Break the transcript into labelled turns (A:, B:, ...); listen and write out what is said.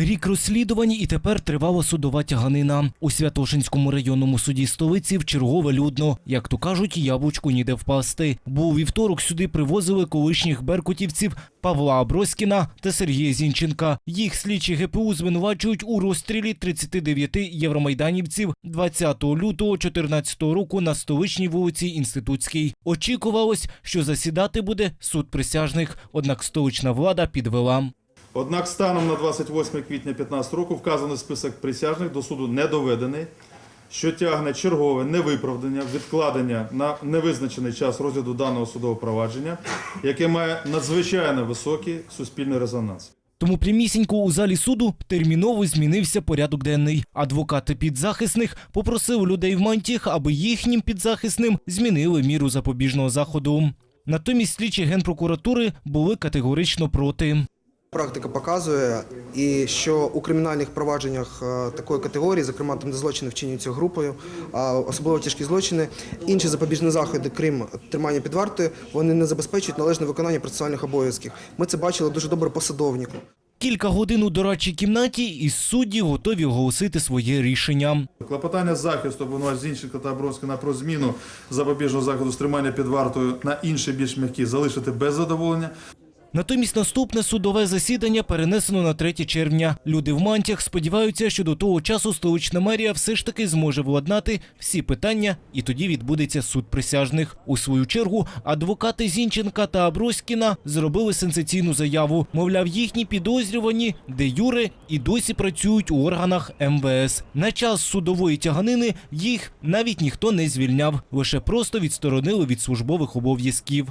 A: Рік розслідувань і тепер тривала судова тяганина. У Святошинському районному суді столиці вчергове людно. Як то кажуть, яблучку ніде впасти. Бо у вівторок сюди привозили колишніх беркутівців Павла Аброськіна та Сергія Зінченка. Їх слідчі ГПУ звинувачують у розстрілі 39 євромайданівців 20 лютого 2014 року на столичній вулиці Інститутській. Очікувалось, що засідати буде суд присяжних, однак столична влада підвела.
B: Однак станом на 28 квітня 2015 року вказаний список присяжних до суду не доведений, що тягне чергове невиправдання, відкладення на невизначений час розгляду даного судового провадження, яке має надзвичайно високий суспільний резонанс.
A: Тому прямісінько у залі суду терміново змінився порядок денний. Адвокати підзахисних попросили людей в мантіях, аби їхнім підзахисним змінили міру запобіжного заходу. Натомість слідчі генпрокуратури були категорично проти.
C: Практика показує, і що у кримінальних провадженнях е, такої категорії, зокрема там, де злочини вчинюються групою, а особливо тяжкі злочини, інші запобіжні заходи, крім тримання під вартою, вони не забезпечують належне виконання процесуальних обов'язків. Ми це бачили дуже добре по садовнику.
A: Кілька годин у дорадчій кімнаті і судді готові оголосити своє рішення.
B: Клопотання захисту обвинувачень Зінченка та Абровського про зміну запобіжного заходу стримання під вартою на інші більш м'які залишити без задоволення.
A: Натомість наступне судове засідання перенесено на 3 червня. Люди в мантіях сподіваються, що до того часу столична мерія все ж таки зможе владнати всі питання, і тоді відбудеться суд присяжних. У свою чергу адвокати Зінченка та Аброськіна зробили сенсаційну заяву. Мовляв, їхні підозрювані, де юри і досі працюють у органах МВС. На час судової тяганини їх навіть ніхто не звільняв, лише просто відсторонили від службових обов'язків.